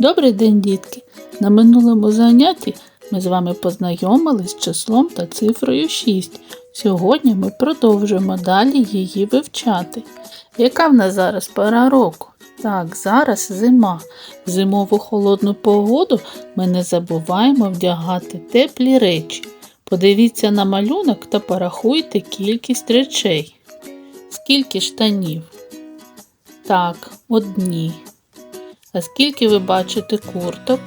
Добрий день, дітки! На минулому занятті ми з вами познайомились з числом та цифрою 6. Сьогодні ми продовжуємо далі її вивчати. Яка в нас зараз пора року? Так, зараз зима. В зимову холодну погоду ми не забуваємо вдягати теплі речі. Подивіться на малюнок та порахуйте кількість речей. Скільки штанів? Так, одні. А скільки ви бачите курток?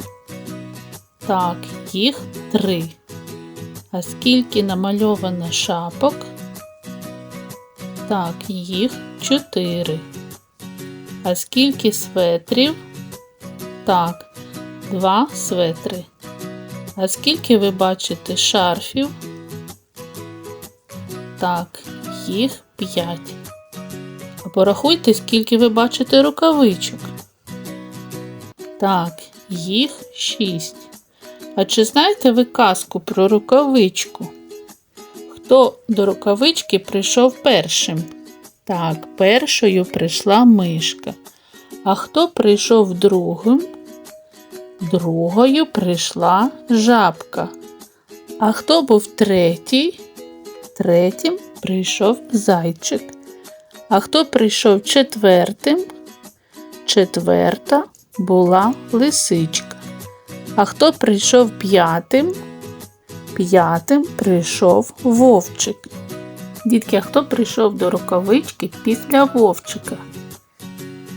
Так, їх три. А скільки намальовано шапок? Так, їх чотири. А скільки светрів? Так, два светри. А скільки ви бачите шарфів? Так, їх п'ять. А порахуйте, скільки ви бачите рукавичок. Так, їх шість. А чи знаєте ви казку про рукавичку? Хто до рукавички прийшов першим? Так, першою прийшла мишка. А хто прийшов другим? Другою прийшла жабка. А хто був третій? Третім прийшов зайчик. А хто прийшов четвертим? Четверта була лисичка. А хто прийшов п'ятим? П'ятим прийшов вовчик. Дітки, а хто прийшов до рукавички після вовчика?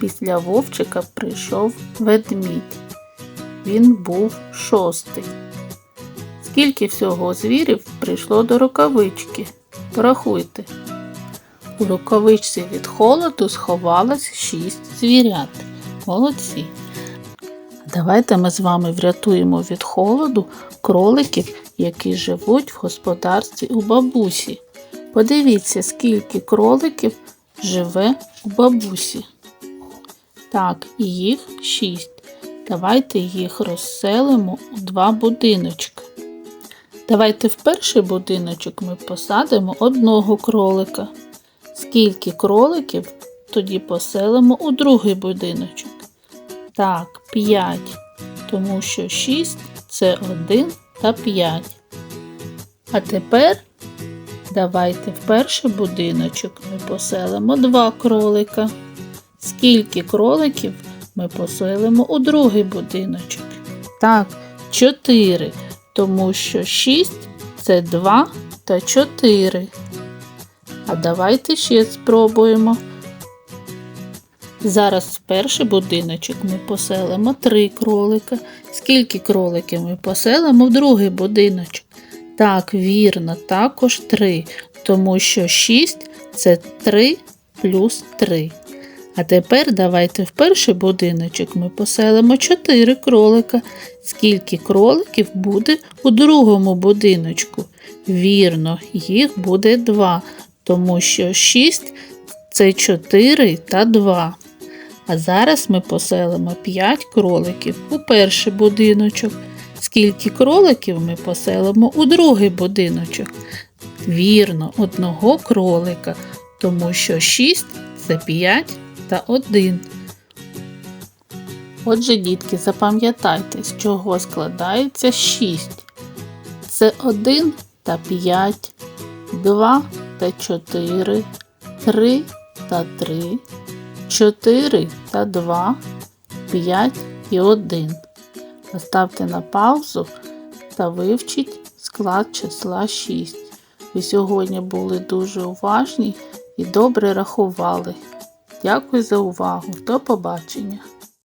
Після вовчика прийшов ведмідь. Він був шостий. Скільки всього звірів прийшло до рукавички? Порахуйте. У рукавичці від холоду сховалось шість звірят. Молодці. Давайте ми з вами врятуємо від холоду кроликів, які живуть в господарстві у бабусі. Подивіться, скільки кроликів живе у бабусі. Так, їх шість. Давайте їх розселимо у два будиночки. Давайте в перший будиночок ми посадимо одного кролика. Скільки кроликів тоді поселимо у другий будиночок? Так, 5, тому що 6 це 1 та 5. А тепер давайте в перший будиночок ми поселимо 2 кролика. Скільки кроликів ми поселимо у другий будиночок? Так, 4, тому що 6 це 2 та 4. А давайте ще спробуємо. Зараз в перший будиночок ми поселимо три кролика. Скільки кроликів ми поселимо в другий будиночок? Так, вірно, також три, тому що 6 це 3 плюс 3. А тепер давайте в перший будиночок ми поселимо 4 кролика. Скільки кроликів буде у другому будиночку? Вірно, їх буде 2, тому що 6 це 4 та 2. А зараз ми поселимо 5 кроликів у перший будиночок. Скільки кроликів ми поселимо у другий будиночок? Вірно, одного кролика, тому що 6 це 5 та 1. Отже, дітки, запам'ятайте, з чого складається 6. Це 1 та 5, 2 та 4, 3 та 3, 4 та 2, 5 і 1. Поставте на паузу та вивчіть склад числа 6. Ви сьогодні були дуже уважні і добре рахували. Дякую за увагу. До побачення!